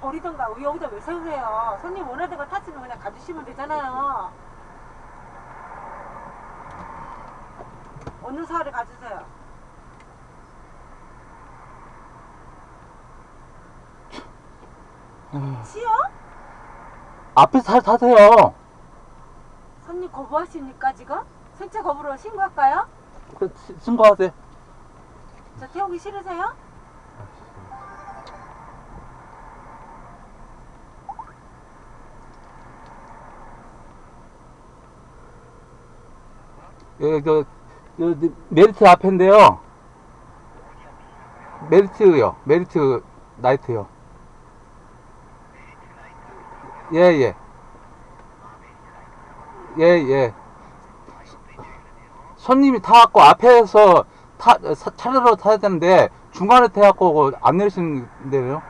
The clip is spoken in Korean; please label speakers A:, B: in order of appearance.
A: 버리던가 여기다 왜 세우세요? 손님 원하는 거 탔으면 그냥 가주시면 되잖아요. 어느 사를 가주세요. 치요?
B: 앞에 타, 타세요.
A: 손님 거부하십니까 지금? 생체 거부로 신고할까요?
B: 그, 시- 신고하세요.
A: 저 태우기 싫으세요?
B: 예, 그, 그, 메리트 앞인데요. 메리트요. 메리트 나이트요. 예, 예. 예, 예. 손님이 타갖고 앞에서 타, 사- 차례로 타야 되는데 중간에 타갖고 안 내리시는 데요.